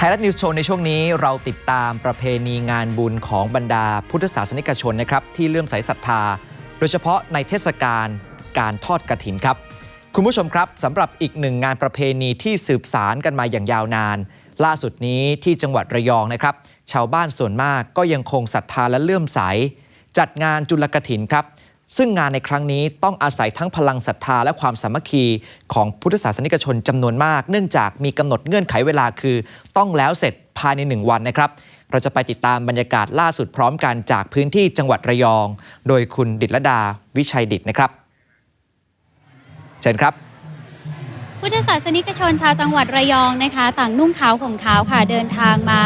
ไทยรัฐนิวส์โชว์ในช่วงนี้เราติดตามประเพณีงานบุญของบรรดาพุทธศาสนิกชนนะครับที่เลื่อมใสศรัทธา โดยเฉพาะในเทศกาลการทอดกระถินครับ คุณผู้ชมครับสำหรับอีกหนึ่งงานประเพณีที่สืบสารกันมาอย่างยาวนาน ล่าสุดนี้ที่จังหวัดระยองนะครับ ชาวบ้านส่วนมากก็ยังคงศรัทธาและเลื่อมใส จัดงานจุลกถินครับ ซึ่งงานในครั้งนี้ต้องอาศัยทั้งพลังศรัทธาและความสามัคคีของพุทธศาสนิกชนจำนวนมาก เนื่องจากมีกำหนดเงื่อนไขเวลาคือ ต้องแล้วเสร็จภายใน 1 วันนะครับ เราจะไปติดตามบรรยากาศล่าสุดพร้อมกันจากพื้นที่จังหวัดระยอง โดยคุณดิตรลดาวิชัยดิตนะครับ เชิญครับ พุทธศาสนิกชนชาวจังหวัดระยองนะคะ ต่างนุ่งขาวห่มขาวค่ะเดินทางมา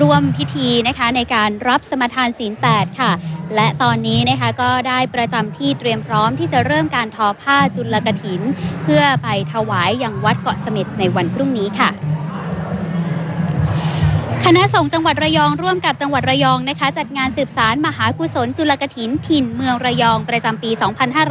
ร่วมพิธีนะคะ ในการรับสมทานศีลแปดค่ะ และตอนนี้นะคะก็ได้ประจำที่เตรียมพร้อมที่จะเริ่มการทอผ้าจุลกถิน เพื่อไปถวายยังวัดเกาะเสม็ดในวันพรุ่งนี้ค่ะ ณะสงฆ์จังหวัดระยองร่วมกับจังหวัดระยองนะคะ จัดงานสืบสารมหากุศลจุลกถินถิ่นเมืองระยองประจำปี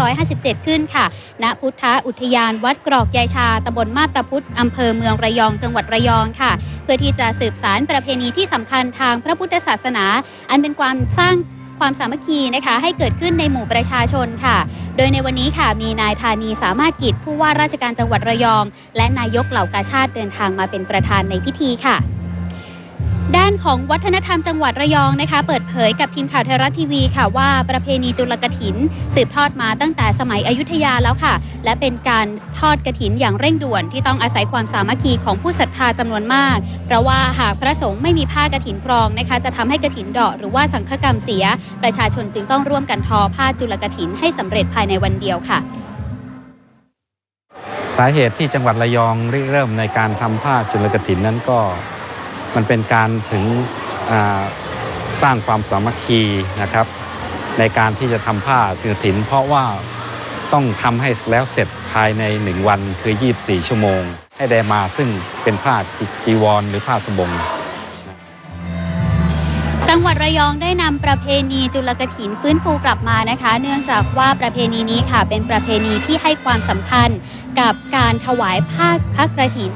2557 ขึ้นค่ะ ณ พุทธอุทยานวัดกรอกยายชาตำบลมาบตาพุธอำเภอเมืองระยองจังหวัดระยองค่ะ เพื่อที่จะสืบสารประเพณีที่สำคัญทางพระพุทธศาสนา อันเป็นความสร้างความสามัคคีนะคะให้เกิดขึ้นในหมู่ประชาชนค่ะ โดยในวันนี้ค่ะมีนายธานีสามารถกิจผู้ว่าราชการจังหวัดระยอง และนายกเหล่ากาชาติเดินทางมาเป็นประธานในพิธีค่ะ ด้านของวัฒนธรรมจังหวัดระยองนะคะ เปิดเผยกับทีมข่าวไทยรัฐทีวีค่ะว่าประเพณีจุลกถิน สืบทอดมาตั้งแต่สมัยอยุธยาแล้วค่ะ และเป็นการทอดกถินอย่างเร่งด่วนที่ต้องอาศัยความสามัคคีของผู้ศรัทธาจำนวนมาก เพราะว่าหากพระสงฆ์ไม่มีผ้ากถินครองนะคะ จะทำให้กถินเดาะหรือว่าสังฆกรรมเสีย ประชาชนจึงต้องร่วมกันทอผ้าจุลกถินให้สำเร็จภายในวันเดียวค่ะสาเหตุที่จังหวัดระยองริเริ่มในการทำผ้าจุลกถินนั้นก็ มันเป็นการถึงสร้างความสามัคคีนะครับ ในการที่จะทำผ้าจุลถิน เพราะว่าต้องทำให้แล้วเสร็จภายในหนึ่งวันคือ 24 ชั่วโมง ให้ได้มาซึ่งเป็นผ้าจีวรหรือผ้าสบงจังหวัดระยองได้นำประเพณีจุลกถินฟื้นฟูกลับมานะคะ เนื่องจากว่าประเพณีนี้ค่ะเป็นประเพณีที่ให้ความสำคัญกับการถวายผ้าพระกระถิน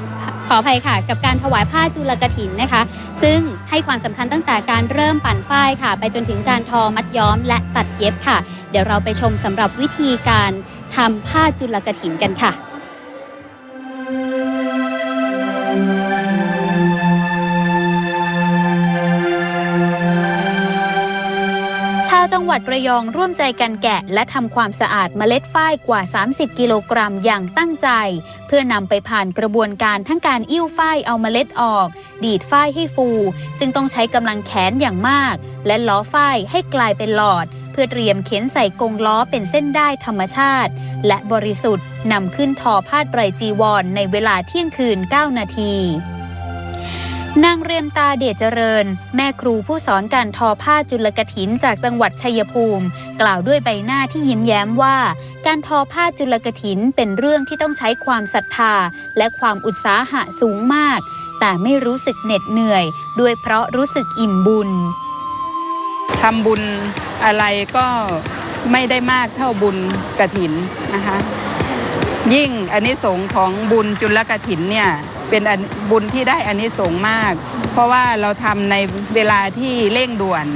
ขออภัยค่ะ กับการถวายผ้าจุลกถินนะคะ ซึ่งให้ความสำคัญตั้งแต่การเริ่มปั่นฝ้ายค่ะ ไปจนถึงการทอมัดย้อมและตัดเย็บค่ะ เดี๋ยวเราไปชมสำหรับวิธีการทำผ้าจุลกถินกันค่ะาวจังหวัดระยองร่วมใจกันแกะ และทำความสะอาดเมล็ดฝ้ายกว่า 30 กิโลกรัมอย่างตั้งใจ เพื่อนำไปผ่านกระบวนการทั้งการอิ่วฝ้ายเอาเมล็ดออก ดีดฝ้ายให้ฟู ซึ่งต้องใช้กำลังแขนอย่างมาก และล้อฝ้ายให้กลายเป็นหลอด เพื่อเตรียมเข็นใส่กงล้อเป็นเส้นได้ธรรมชาติ และบริสุทธิ์นำขึ้นทอผ้าไตรจีวรในเวลาเที่ยงคืน 9 นาที นางเรียมตาเดชเจริญ แม่ครูผู้สอนการทอผ้าจุลกถินจากจังหวัดชัยภูมิ กล่าวด้วยใบหน้าที่ยิ้มแย้มว่า การทอผ้าจุลกถินเป็นเรื่องที่ต้องใช้ความศรัทธา และความอุตสาหะสูงมาก แต่ไม่รู้สึกเหน็ดเหนื่อย ด้วยเพราะรู้สึกอิ่มบุญทำบุญอะไรก็ไม่ได้มากเท่าบุญกระถินนะคะ ยิ่งอานิสงส์ของบุญจุลกถินเนี่ย เป็นบุญที่ได้อานิสงส์มาก เพราะว่าเราทำในเวลาที่เร่งด่วน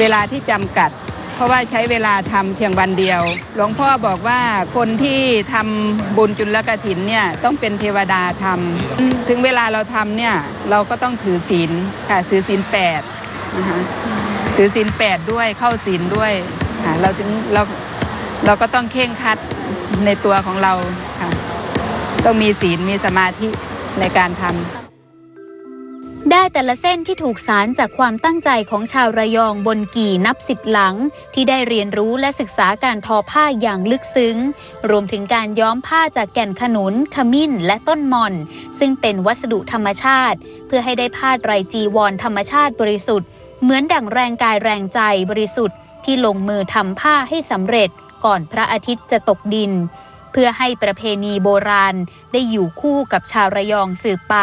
เวลาที่จำกัด เพราะว่าใช้เวลาทำเพียงวันเดียว หลวงพ่อบอกว่าคนที่ทำบุญจุลกถินเนี่ยต้องเป็นเทวดาทำถึงเวลาเราทำเนี่ยเราก็ต้องถือศีลค่ะถือศีลแปดนะคะถือศีลแปดด้วยเข้าศีลด้วยค่ะเราถึงเราเราก็ต้องเข่งคัดในตัวของเราค่ะต้องมีศีลมีสมาธิ ในการทำได้แต่ละเส้นที่ถูกสารจากความตั้งใจของชาวระยองบนกี่นับสิบหลัง ที่ได้เรียนรู้และศึกษาการทอผ้าอย่างลึกซึ้ง รวมถึงการย้อมผ้าจากแก่นขนุน ขมิ้น และต้นหมอน ซึ่งเป็นวัสดุธรรมชาติ เพื่อให้ได้ผ้าไตรจีวรธรรมชาติบริสุทธิ์เหมือนดั่งแรงกายแรงใจบริสุทธิ์ที่ลงมือทำผ้าให้สำเร็จก่อนพระอาทิตย์จะตกดิน เพื่อให้ประเพณีโบราณได้อยู่คู่กับชาวระยองสืบไป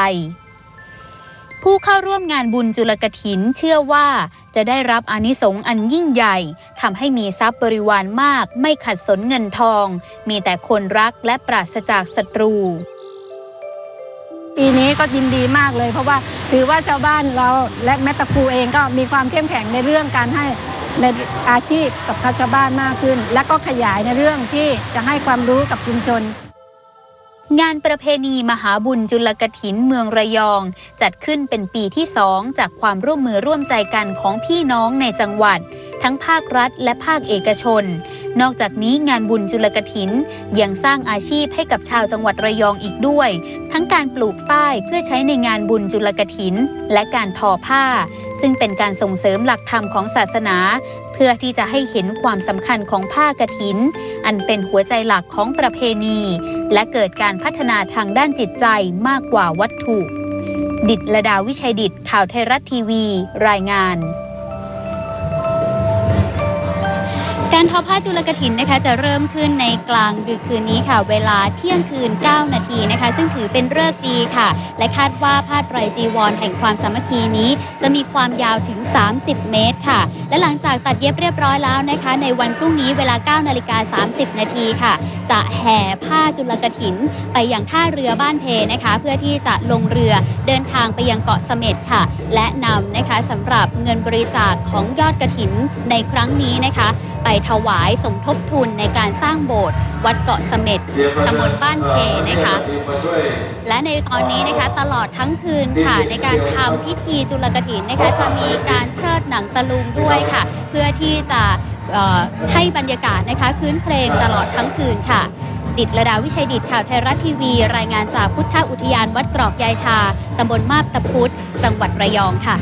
ผู้เข้าร่วมงานบุญจุลกถินเชื่อว่าจะได้รับอนิสงส์อันยิ่งใหญ่ทำให้มีทรัพย์บริวารมาก ไม่ขัดสนเงินทอง มีแต่คนรักและปราศจากศัตรูปีนี้ก็ยินดีมากเลย เพราะว่าถือว่าชาวบ้านเราและแม่ตะคูเองก็มีความเข้มแข็งในเรื่องการให้ ในอาชีพกับชาวบ้านมากขึ้น และก็ขยายในเรื่องที่จะให้ความรู้กับชุมชน งานประเพณีมหาบุญจุลกถินเมืองระยอง จัดขึ้นเป็นปีที่สองจากความร่วมมือร่วมใจกันของพี่น้องในจังหวัด ทั้งภาครัฐและภาคเอกชน นอกจากนี้งานบุญจุลกถินยังสร้างอาชีพให้กับชาวจังหวัดระยองอีกด้วย ทั้งการปลูกฝ้ายเพื่อใช้ในงานบุญจุลกถิน และการทอผ้า ซึ่งเป็นการส่งเสริมหลักธรรมของศาสนา เพื่อที่จะให้เห็นความสำคัญของผ้ากรถิน อันเป็นหัวใจหลักของประเพณี และเกิดการพัฒนาทางด้านจิตใจมากกว่าวัตถุ ดิดละดาวิชัยดิตข่าวไทยรัฐทีวี รายงาน การทอผ้าจุลกถินนะคะจะเริ่มขึ้นในกลางดึกคืนนี้ค่ะ เวลาเที่ยงคืน 9 นาทีนะคะ ซึ่งถือเป็นฤกษ์ดีค่ะ และคาดว่าผ้าไตรจีวรแห่งความสามัคคีนี้ จะมีความยาวถึง 30 เมตรค่ะ และหลังจากตัดเย็บเรียบร้อยแล้วนะคะ ในวันพรุ่งนี้เวลา 9 นาฬิกา 30 นาทีค่ะ จะแห่ผ้าจุลกถิน ไปยังท่าเรือบ้านเพนะคะ เพื่อที่จะลงเรือเดินทางไปยังเกาะเสม็ดค่ะ และนำนะคะสำหรับเงินบริจาคของยอดกถินในครั้งนี้นะคะ ไปถวายสมทบทุนในการสร้างโบสถ์วัดเกาะเสม็ดตำบลบ้านเพนะคะ และในตอนนี้นะคะตลอดทั้งคืนค่ะ ในการทำพิธีจุลกถินนะคะจะมีการเชิดหนังตะลุงด้วยค่ะ เพื่อที่จะ ให้บรรยากาศนะคะคืนเพลงตลอดทั้งคืนค่ะ ดิดระดาวิชัยดิดข่าวไทยรัฐทีวี รายงานจากพุทธอุทยานวัดกรอกยายชา ตำบลมาบตะพุธจังหวัดระยองค่ะ